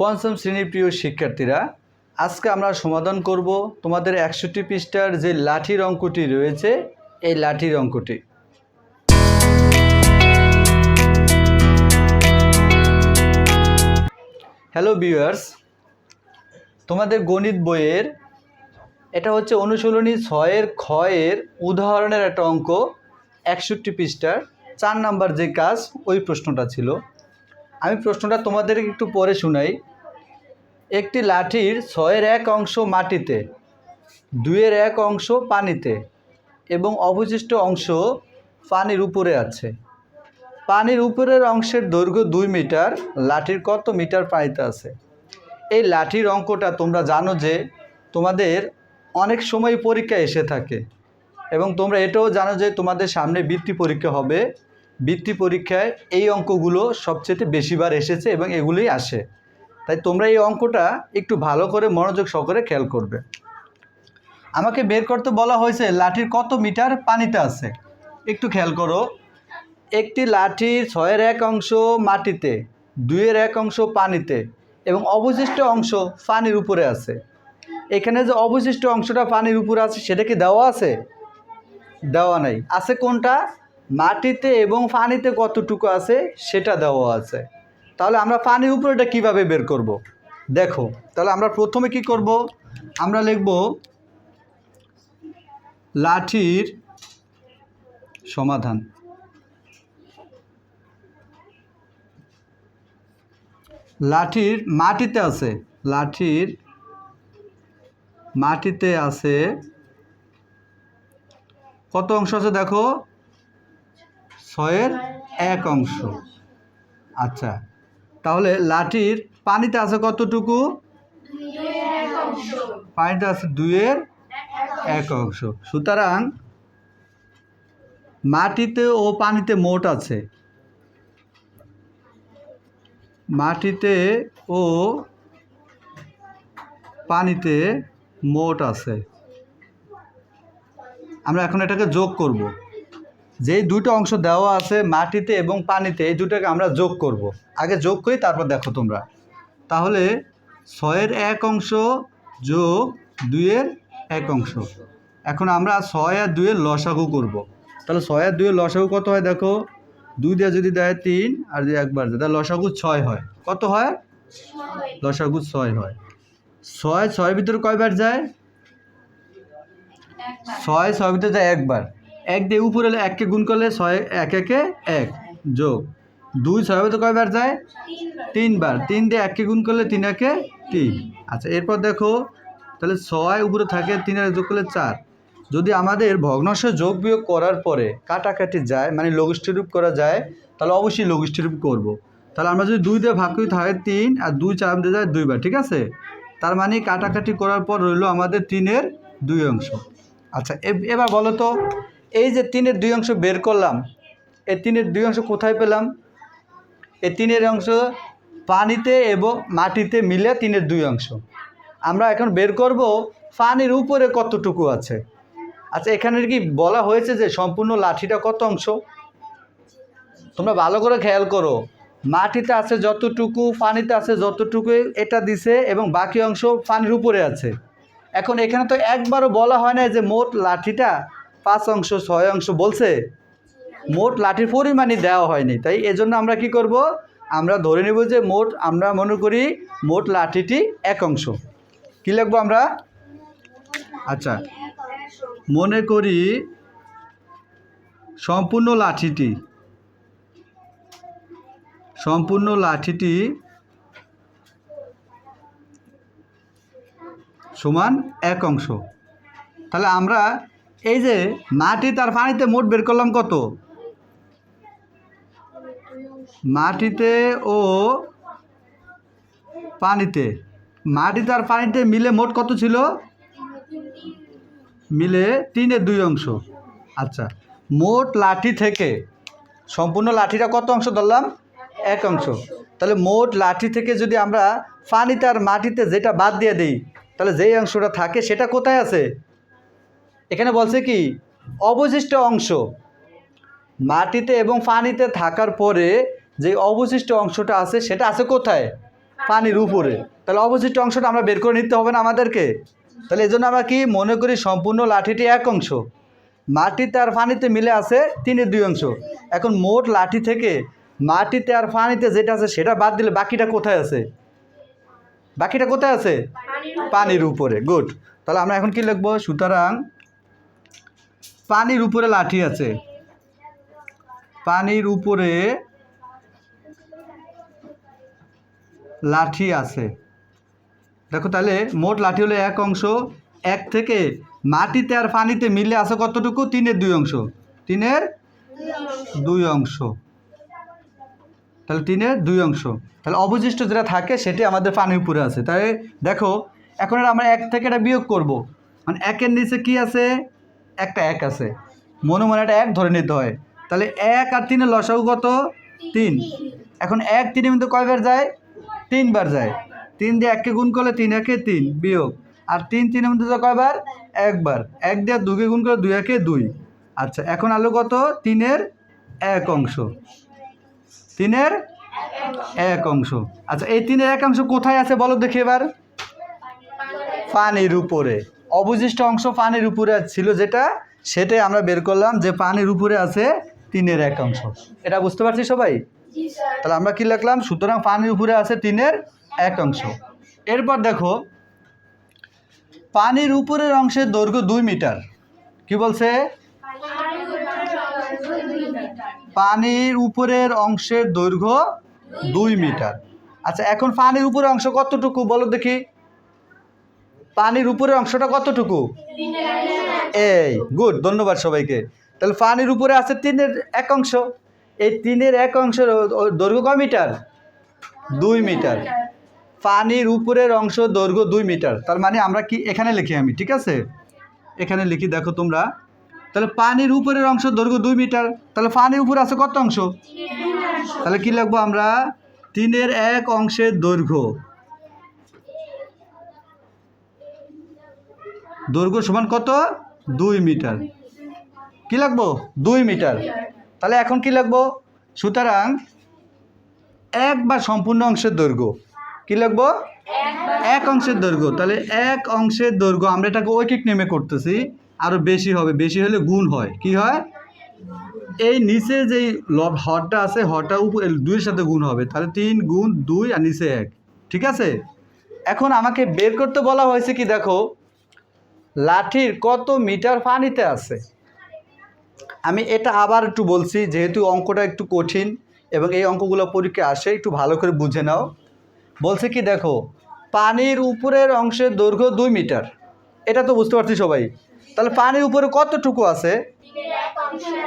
পঞ্চম শ্রেণির প্রিয় শিক্ষার্থীরা, আজকে আমরা সমাধান করব তোমাদের একষট্টি পৃষ্ঠার যে লাঠির অঙ্কটি রয়েছে, এই লাঠির অঙ্কটি। হ্যালো ভিউয়ার্স তোমাদের গণিত বইয়ের এটা হচ্ছে অনুশীলনী ছয়ের ক্ষয়ের উদাহরণের একটা অঙ্ক, একষট্টি পৃষ্ঠার, চার নাম্বার যে কাজ, ওই প্রশ্নটা ছিল। আমি প্রশ্নটা তোমাদের একটু পরে শোনাই। একটি লাঠির ছয়ের এক অংশ মাটিতে, দুইয়ের এক অংশ পানিতে এবং অবশিষ্ট অংশ পানির উপরে আছে। পানির উপরের অংশের দৈর্ঘ্য দুই মিটার, লাঠির কত মিটার পানিতে আছে? এই লাঠির অঙ্কটা তোমরা জানো যে তোমাদের অনেক সময় পরীক্ষা এসে থাকে এবং তোমরা এটাও জানো যে তোমাদের সামনে বৃত্তি পরীক্ষা হবে। বৃত্তি পরীক্ষায় এই অঙ্কগুলো সবচেয়ে বেশিবার এসেছে এবং এগুলোই আসে। তাই তোমরা এই অঙ্কটা একটু ভালো করে মনোযোগ সহকারে খেয়াল করবে। আমাকে বের করতে বলা হয়েছে, লাঠির কত মিটার পানিতে আছে? একটু খেয়াল করো। একটি লাঠির ছয়ের এক অংশ মাটিতে, দুইয়ের এক অংশ পানিতে এবং অবশিষ্ট অংশ পানির উপরে আছে। এখানে যে অবশিষ্ট অংশটা পানির উপরে আছে, সেটা কি দেওয়া আছে? দেওয়া নাই। আছে কোনটা? মাটিতে এবং পানিতে কতটুকু আছে সেটা দেওয়া আছে। তাহলে আমরা পানির উপরে এটা কীভাবে বের করব। দেখো, তাহলে আমরা প্রথমে কি করব? আমরা লিখব লাঠির সমাধান। লাঠির মাটিতে আছে, লাঠির মাটিতে আছে কত অংশ আছে দেখো? ছয়ের এক অংশ। আচ্ছা তাহলে লাঠির পানিতে আছে কতটুকু? পানিতে আছে দুইয়ের এক অংশ। সুতরাং মাটিতে ও পানিতে মোট আছে। মাটিতে ও পানিতে মোট আছে। আমরা এখন এটাকে যোগ করব। যেই দুটো অংশ দেওয়া আছে মাটিতে এবং পানিতে, এই দুটোকে আমরা যোগ করব। আগে যোগ করি, তারপর দেখো তোমরা। তাহলে ছয়ের এক অংশ যোগ দুইয়ের এক অংশ। এখন আমরা ছয় আর দুইয়ের লসাগু করব। তাহলে ছয় আর দুইয়ের লসাগু কত হয় দেখো? দুই দিয়ে যদি দেয় তিন আর যদি একবার দেয়, তাহলে লসাগু ছয় হয়। কত হয়? লসাগু ছয় হয়। ছয়, ছয়ের ভিতরে কয়বার যায়? ছয় ছয় ভিতরে যায় একবার। এক দিয়ে উপরে হলে এককে গুণ করলে ছয়, এক, একে এক। যোগ। দুই ছয় তো কয়বার যায়? তিনবার। তিন দিয়ে এককে গুণ করলে তিন, একে তিন। আচ্ছা এরপর দেখো, তাহলে ছয় উপরে থাকে, তিন যোগ করলে চার। যদি আমাদের ভগ্নাংশ যোগ বিয়োগ করার পরে কাটাকাটি যায় মানে লঘিষ্ঠরূপ করা যায়, তাহলে অবশ্যই লঘিষ্ঠরূপ করব। তাহলে আমরা যদি দুই দিয়ে ভাগ করি থাকে তিন, আর দুই চার দিয়ে যায় দুইবার, ঠিক আছে? তার মানে কাটাকাটি করার পর রইল আমাদের তিনের দুই অংশ। আচ্ছা এব- এবার বলো তো এই যে তিনের দুই অংশ বের করলাম, এই তিনের দুই অংশ কোথায় পেলাম? এই তিনের অংশ পানিতে এবং মাটিতে মিলে তিনের দুই অংশ। আমরা এখন বের করব পানির উপরে কতটুকু আছে। আচ্ছা এখানে কি বলা হয়েছে যে সম্পূর্ণ লাঠিটা কত অংশ? তোমরা ভালো করে খেয়াল করো। মাটিতে আছে যতটুকু, পানিতে আছে যতটুকু, এটা দিছে এবং বাকি অংশ পানির উপরে আছে। এখন এখানে তো একবারও বলা হয় না যে মোট লাঠিটা পাঁচ অংশ, ছয় অংশ বলছে, মোট লাঠির পরিমাণই দেওয়া হয়নি। তাই এজন্য আমরা কি করব? আমরা ধরে নেব যে মোট, আমরা মনে করি মোট লাঠিটি এক অংশ। কী লিখব আমরা? আচ্ছা মনে করি সম্পূর্ণ লাঠিটি সম্পূর্ণ লাঠিটি সমান এক অংশ। তাহলে আমরা এই যে মাটি তার পানিতে মোট বের করলাম কত? মাটিতে ও পানিতে। মাটি তার পানিতে মিলে মোট কত ছিল? মিলে তিনের দুই অংশ। আচ্ছা মোট লাঠি থেকে সম্পূর্ণ লাঠিটা কত অংশ ধরলাম? এক অংশ। তাহলে মোট লাঠি থেকে যদি আমরা পানিতে আর মাটিতে যেটা বাদ দিয়ে দিই, তাহলে যেই অংশটা থাকে সেটা কোথায় আছে? এখানে বলছে কি অবশিষ্ট অংশ মাটিতে এবং পানিতে থাকার পরে যে অবশিষ্ট অংশটা আছে সেটা আছে কোথায়? পানির উপরে। তাহলে অবশিষ্ট অংশটা আমরা বের করে নিতে হবে না আমাদেরকে? তাহলে এই জন্য আমরা কি মনে করি সম্পূর্ণ লাঠিটি এক অংশ মাটিতে আর পানিতে মিলে আছে তিনের দুই অংশ। এখন মোট লাঠি থেকে মাটিতে আর পানিতে যেটা আছে সেটা বাদ দিলে বাকিটা কোথায় আছে? বাকিটা কোথায় আছে? পানির উপরে। গুড। তাহলে আমরা এখন কি লিখব? সুতরাং পানির উপরে লাঠি আছে। পানির উপরে লাঠি আছে। দেখো তাহলে মোট লাঠি হলো এক অংশ। এক থেকে মাটিতে আর পানিতে মিলে আছে কতটুকু? তিনের দুই অংশ। তিনের দুই অংশ। তাহলে তিনের দুই অংশ। তাহলে অবশিষ্ট যেটা থাকে সেটি আমাদের পানির উপরে আছে। তাই দেখো, এখন আমরা এক থেকে এটা বিয়োগ করব। মানে একের নিচে কি আছে? একটা এক আছে। মনে মনে একটা এক ধরে নিতে হয়। তাহলে এক আর তিনের লসাগু কত? তিন। এখন এক তিনের মধ্যে কয়বার যায়? তিনবার যায়। তিন দিয়ে এককে গুণ করলে তিন, একে তিন বিয়োগ। আর তিন তিনের মধ্যে যায় কয়বার? একবার। এক দিয়ে দুকে গুণ করলে দুই, একে দুই। আচ্ছা এখন আলো কত? তিনের এক অংশ। তিনের এক অংশ। আচ্ছা এই তিনের এক অংশ কোথায় আছে বলো দেখি এবার? পানির উপরে। অবশিষ্ট অংশ পানির উপরে ছিল যেটা সেটাই আমরা বের করলাম যে পানির উপরে আছে তিনের এক অংশ। এটা বুঝতে পারছি সবাই? তাহলে আমরা কি লিখলাম? সুতরাং পানির উপরে আছে তিনের এক অংশ। এরপর দেখো পানির উপরের অংশের দৈর্ঘ্য দুই মিটার। কি বলছে? পানির উপরের অংশের দৈর্ঘ্য দুই মিটার। আচ্ছা এখন পানির উপরের অংশ কতটুকু? বলো দেখি। পানির উপরের অংশটা কতটুকু? এই, গুড, ধন্যবাদ সবাইকে। তাহলে পানির উপরে আছে তিনের এক অংশ। এই তিনের এক অংশের দৈর্ঘ্য ক মিটার? দুই মিটার। পানির উপরের অংশ দৈর্ঘ্য দুই মিটার। তার মানে আমরা কি এখানে লিখি আমি, ঠিক আছে? এখানে লিখি, দেখো তোমরা। তাহলে পানির উপরের অংশ দৈর্ঘ্য দুই মিটার। তাহলে পানির উপরে আছে কত অংশ? তাহলে কি লিখব আমরা? তিনের এক অংশের দৈর্ঘ্য। দৈর্ঘ্য সমান কত? দুই মিটার। কি লাগবো? দুই মিটার। তাহলে এখন কি লাগবো? সুতরাং এক বা সম্পূর্ণ অংশের দৈর্ঘ্য। কি লাগবো? এক অংশের দৈর্ঘ্য। তাহলে এক অংশের দৈর্ঘ্য, আমরা এটাকে ঐকিক নেমে করতেছি। আরও বেশি হবে, বেশি হলে গুণ হয়। কি হয়? এই নিচে যেই লব, হরটা আছে, হরটা উপর দুইয়ের সাথে গুণ হবে। তাহলে তিন গুণ দুই আর নিচে এক। ঠিক আছে? এখন আমাকে বের করতে বলা হয়েছে কি, দেখো লাঠির কত মিটার পানিতে আছে? আমি এটা আবার একটু বলছি, যেহেতু অঙ্কটা একটু কঠিন এবং এই অঙ্কগুলো পরীক্ষা আসে, একটু ভালো করে বুঝে নাও। বলছে কি, দেখো, পানির উপরের অংশের দৈর্ঘ্য দুই মিটার। এটা তো বুঝতে পারছি সবাই। তাহলে পানির উপরে কতটুকু আছে?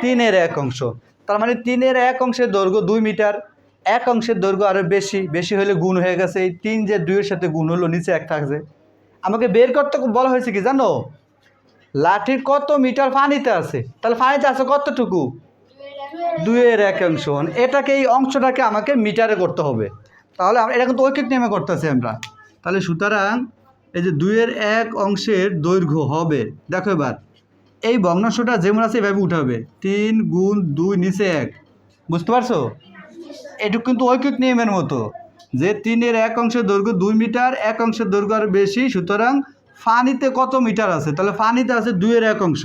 তিনের এক অংশ। তার মানে তিনের এক অংশের দৈর্ঘ্য দুই মিটার। এক অংশের দৈর্ঘ্য আরও বেশি। বেশি হলে গুণ হয়ে গেছে। এই তিন যে দুইয়ের সাথে গুণ হলো, নিচে এক থাকছে। আমাকে বের করতে বলা হয়েছে কি জানো? লাঠির কত মিটার পানিতে আছে? তাহলে পানিতে আছে কতটুকু? দুইয়ের এক অংশ। এটাকে, এই অংশটাকে আমাকে মিটারে করতে হবে। তাহলে আমরা এটা কিন্তু ঐকিক নেমে করতেছি আমরা। তাহলে সুতরাং, এই যে দুইয়ের এক অংশের দৈর্ঘ্য হবে। দেখো এবার, এই ভগ্নাংশটা যেমন আছে এভাবে উঠাবে তিন গুণ দুই নিচে এক। বুঝতে পারছ? এটুকু কিন্তু ঐকিক নিয়মের মতো। যে তিনের এক অংশের দৈর্ঘ্য দুই মিটার, এক অংশের দৈর্ঘ্য আর বেশি, সুতরাং ফানিতে কত মিটার আছে? তাহলে ফানিতে আছে দুইয়ের এক অংশ।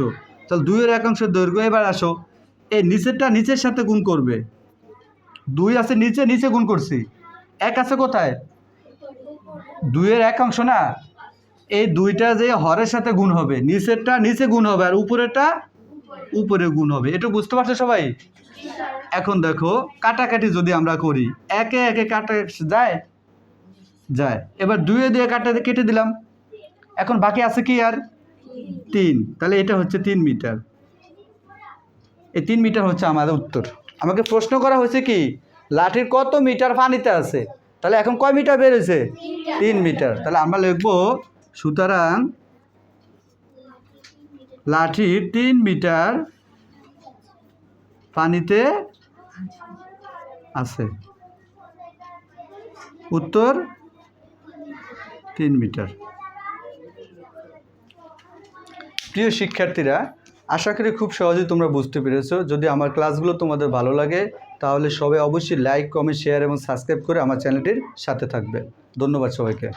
তাহলে দুইয়ের এক অংশের দৈর্ঘ্য, এবার আসো। এই নিচেরটা নিচের সাথে গুণ করবে। দুই আছে নিচে নিচে গুণ করছি। এক আছে কোথায়? দুইয়ের এক অংশ না? এই দুইটা যে হরের সাথে গুণ হবে, নিচেরটা নিচে গুণ হবে, আর উপরেরটা উপরে গুণ হবে। এটা বুঝতে পারছ সবাই? এখন দেখো, কাটাকাটি যদি আমরা করি, একে একে কাটা যায়? যায়। এবার দুয়ে দিয়ে কাটা, কেটে দিলাম। এখন বাকি আছে কি আর? তিন। তাহলে এটা হচ্ছে তিন মিটার। এই তিন মিটার হচ্ছে আমাদের উত্তর। আমাকে প্রশ্ন করা হয়েছে কি, লাঠির কত মিটার পানিতে আছে? তাহলে এখন কয় মিটার বেড়েছে? তিন মিটার। তাহলে আমরা লিখব, সুতরাং লাঠির তিন মিটার পানিতে আছে। উত্তর তিন মিটার। প্রিয় শিক্ষার্থীরা, আশা করি খুব সহজেই তোমরা বুঝতে পেরেছ। যদি আমার ক্লাসগুলো তোমাদের ভালো লাগে, তাহলে সবাই অবশ্যই লাইক, কমেন্ট, শেয়ার এবং সাবস্ক্রাইব করে আমার চ্যানেলটির সাথে থাকবে। ধন্যবাদ সবাইকে।